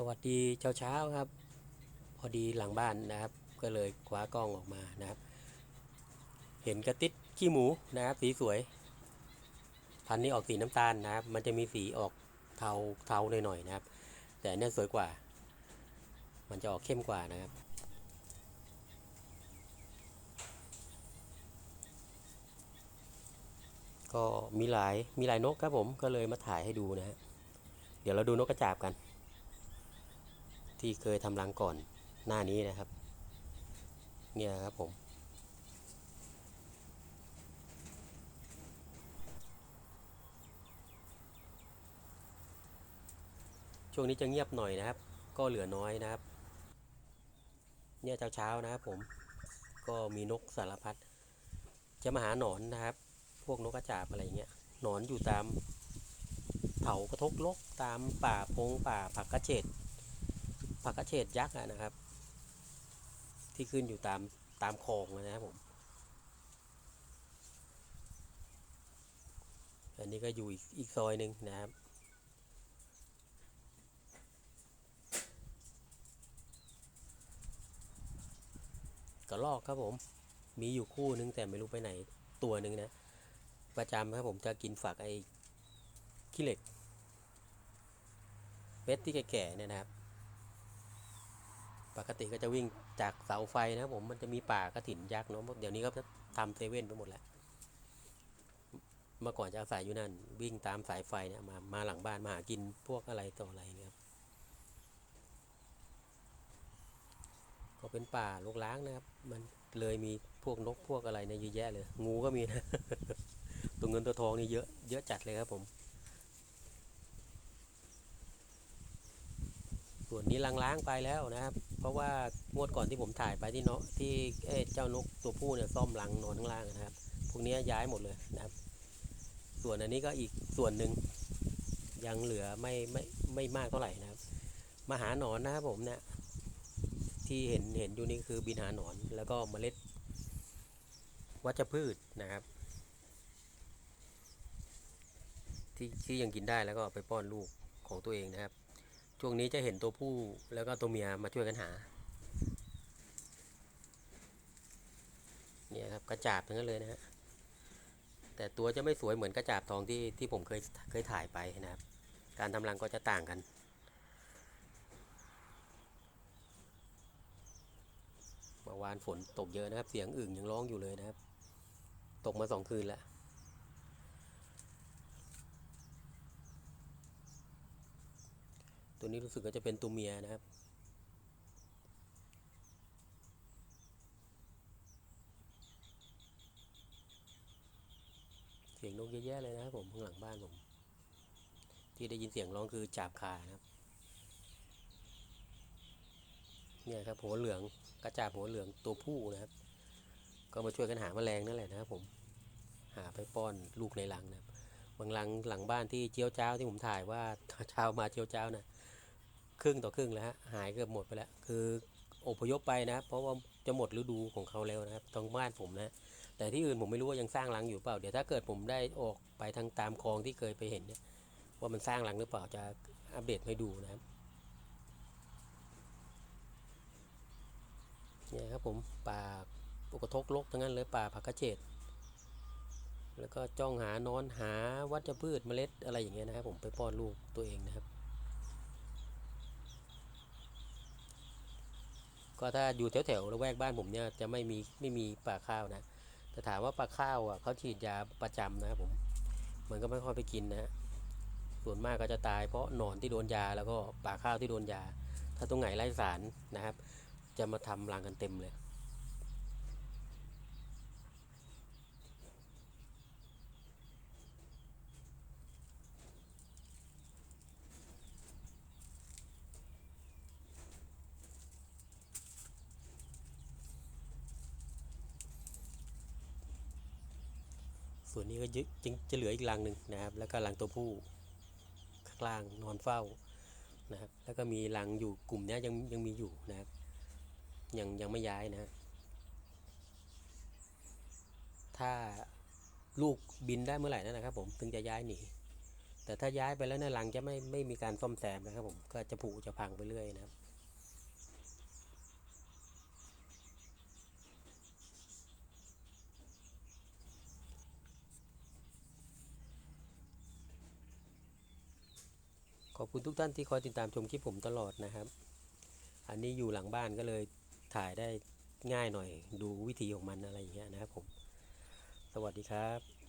สวัสดีเช้าเช้าครับ พอดีหลังบ้านนะครับ ก็เลยคว้ากล้องออกมานะครับ เห็นกระติดขี้หมูนะครับ สีสวย พันนี้ออกสีน้ำตาลนะครับ มันจะมีสีออกเทาเทาหน่อยๆนะครับ แต่เนี่ยสวยกว่า มันจะออกเข้มกว่านะครับก็มีหลายมีหลายนกครับผมก็เลยมาถ่ายให้ดูนะฮะเดี๋ยวเราดูนกกระจาบกัน ที่เคยทำรังก่อนหน้านี้นะครับ เนี่ยครับผม ช่วงนี้จะเงียบหน่อยนะครับ ก็เหลือน้อยนะครับ เนี่ยเช้าๆนะครับผม ก็มีนกสารพัด จะมาหาหนอนนะครับ พวกนกกระจาบอะไรเงี้ย หนอนอยู่ตามเถากระทกลกตามป่าพงป่าผักกระเฉด ผักกระเฉดยักษ์นะครับ ที่ขึ้นอยู่ตามตามคลองนะครับผม อันนี้ก็อยู่อีกอีกซอยหนึ่งนะครับกระลอกครับผม มีอยู่คู่นึงแต่ไม่รู้ไปไหนตัวหนึ่งนะ ประจำครับผมจะกินฝักไอ้ขี้เหล็กเม็ดที่แก่ๆเนี่ยนะครับ ปกติก็จะวิ่งจากเสาไฟนะผมมันจะมีป่ากระถินยักษ์เนาะเดี๋ยวนี้ก็ทำเซเว่นไปหมดแล้วเมื่อก่อนจะอาศัยอยู่นั่น วิ่งตามสายไฟเนี่ยมามาหลังบ้านมาหากินพวกอะไรต่ออะไรเนี่ยครับก็เป็นป่าลกล้างนะครับ มันเลยมีพวกนกพวกอะไรเนี่ยเยอะแยะเลย งูก็มีนะตัวเงินตัวทองนี่เยอะเยอะจัดเลยครับผมส่วนนี้ล้างๆไปแล้วนะครับ ราะว่างวดก่อนที่ผมถ่ายไปที่เนาะที่เอเจ้านกตัวผู้เนี่ยซ่อมรังนอนข้างล่างนะครับ พวกนี้ย้ายหมดเลยนะครับ ส่วนอันนี้ก็อีกส่วนหนึ่งยังเหลือไม่ไม่ไม่มากเท่าไหร่นะครับ มาหาหนอนนะครับผมเนี่ยที่เห็นเห็นอยู่นี่คือบินหาหนอนแล้วก็เมล็ด วัชพืชนะครับ ที่ที่ยังกินได้แล้วก็ไปป้อนลูกของตัวเองนะครับ ช่วงนี้จะเห็นตัวผู้แล้วก็ตัวเมียมาช่วยกันหา เนี่ยครับกระจาบทั้งนั้นเลยนะฮะ แต่ตัวจะไม่สวยเหมือนกระจาบทองที่ที่ผมเคยเคยถ่ายไปนะครับ การทำรังก็จะต่างกันเมื่อวานฝนตกเยอะนะครับ เสียงอึ่งยังร้องอยู่เลยนะครับ ตกมาสองคืนแล้ว ตัวนี้รู้สึกว่าจะเป็นตัวเมียนะครับ เสียงนกเยอะแยะเลยนะครับผมข้างหลังบ้านผม ที่ได้ยินเสียงร้องคือจาบคานะครับ เนี่ยครับหัวเหลืองกระจาบหัวเหลืองตัวผู้นะครับ ก็มาช่วยกันหาแมลงนั่นแหละนะครับผมหาไปป้อนลูกในรังนะครับบางรังหลังบ้านที่เจียวเจ้าที่ผมถ่ายว่าเช้ามาเจียวเจ้านะ รึ่งต่อครึ่งแล้วฮะหายเกือบหมดไปแล้ว คืออพยพไปนะครับเพราะว่าจะหมดฤดูของเขาแล้วนะครับตรงบ้านผมนะแต่ที่อื่นผมไม่รู้ว่ายังสร้างรังอยู่เปล่า เดี๋ยวถ้าเกิดผมได้ออกไปทางตามคลองที่เคยไปเห็นเนี่ยว่ามันสร้างรังหรือเปล่าจะอัปเดตให้ดูนะครับเนี่ยครับผมป่าปกทกลกทั้งนั้นเลยป่าผักกระเฉดแล้วก็จ้องหานอนหาวัชพืชเมล็ดอะไรอย่างเงี้ยนะครับผมไปป้อนลูกตัวเองนะครับ ก็ถ้าอยู่แถวๆละแวกบ้านผมเนี่ยจะไม่มีไม่มีป่าข้าวนะแต่ถามว่าปลาข้าวอะเขาฉีดยาประจำนะครับผมมันก็ไม่ค่อยไปกินนะส่วนมากก็จะตายเพราะหนอนที่โดนยาแล้วก็ปลาข้าวที่โดนยา ถ้าตรงไหนไร้สารนะครับ จะมาทำรังกันเต็มเลย ส่วนนี้ก็จึงจะเหลืออีกรังหนึ่งนะครับ แล้วก็รังตัวผู้ข้างล่างนอนเฝ้านะครับ แล้วก็มีรังอยู่กลุ่มนี้ยังยังมีอยู่นะครับ ยังยังไม่ย้ายนะฮะถ้าลูกบินได้เมื่อไหร่นั่นนะครับ ผมถึงจะย้ายหนีแต่ถ้าย้ายไปแล้วเนี่ยรังจะไม่ไม่มีการซ่อมแซมนะครับผมก็จะผุจะพังไปเรื่อยนะครับ ขอบคุณทุกท่านที่คอยติดตามชมคลิปผมตลอดนะครับ อันนี้อยู่หลังบ้านก็เลยถ่ายได้ง่ายหน่อย ดูวิธีของมันอะไรอย่างเงี้ยนะครับผม สวัสดีครับ